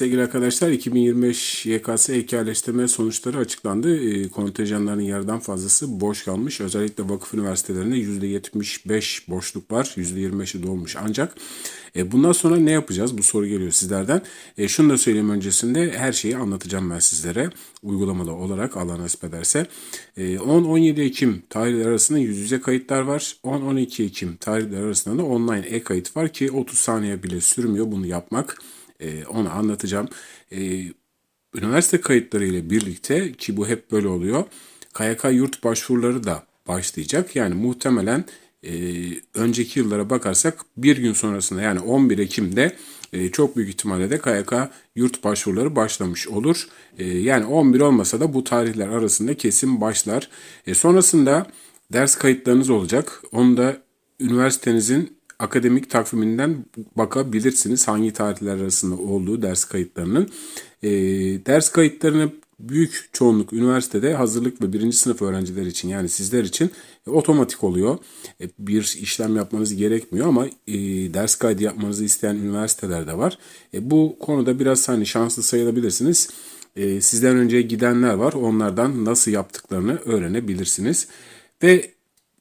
sevgili arkadaşlar. 2025 YKS hikayeleştirme sonuçları açıklandı. E, kontenjanların yarıdan fazlası boş kalmış. Özellikle vakıf üniversitelerinde %75 boşluk var. %25'i dolmuş. Ancak e, bundan sonra ne yapacağız? Bu soru geliyor sizlerden. E, şunu da söyleyeyim öncesinde her şeyi anlatacağım ben sizlere. Uygulamalı olarak Allah nasip ederse. E, 10-17 Ekim tarihleri arasında yüz yüze kayıtlar var. 10-12 Ekim tarihleri arasında da online e-kayıt var ki 30 saniye bile sürmüyor bunu yapmak. E, onu anlatacağım. E, üniversite kayıtları ile birlikte ki bu hep böyle oluyor. KYK yurt başvuruları da başlayacak. Yani muhtemelen e, önceki yıllara bakarsak bir gün sonrasında yani 11 Ekim'de e, çok büyük ihtimalle de KYK yurt başvuruları başlamış olur. E, yani 11 olmasa da bu tarihler arasında kesin başlar. E, sonrasında ders kayıtlarınız olacak. Onu da üniversitenizin akademik takviminden bakabilirsiniz hangi tarihler arasında olduğu ders kayıtlarının. E, ders kayıtlarını büyük çoğunluk üniversitede hazırlık ve birinci sınıf öğrenciler için yani sizler için e, otomatik oluyor. E, bir işlem yapmanız gerekmiyor ama e, ders kaydı yapmanızı isteyen üniversiteler de var. E, bu konuda biraz hani şanslı sayılabilirsiniz. E, sizden önce gidenler var. Onlardan nasıl yaptıklarını öğrenebilirsiniz. Ve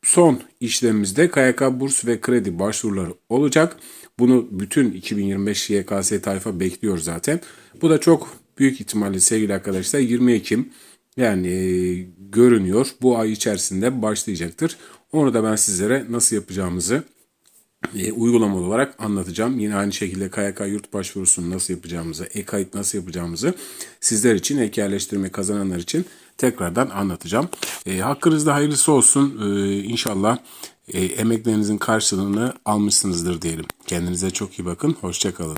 son işlemimizde KYK burs ve kredi başvuruları olacak. Bunu bütün 2025 YKS tayfa bekliyor zaten. Bu da çok büyük ihtimalle sevgili arkadaşlar 20 Ekim yani e, görünüyor bu ay içerisinde başlayacaktır. Onu da ben sizlere nasıl yapacağımızı e, uygulamalı olarak anlatacağım. Yine aynı şekilde KYK yurt başvurusunu nasıl yapacağımızı, e-kayıt nasıl yapacağımızı sizler için, ek yerleştirme kazananlar için tekrardan anlatacağım. E, hakkınızda hayırlısı olsun. E, inşallah e, emeklerinizin karşılığını almışsınızdır diyelim. Kendinize çok iyi bakın. Hoşçakalın.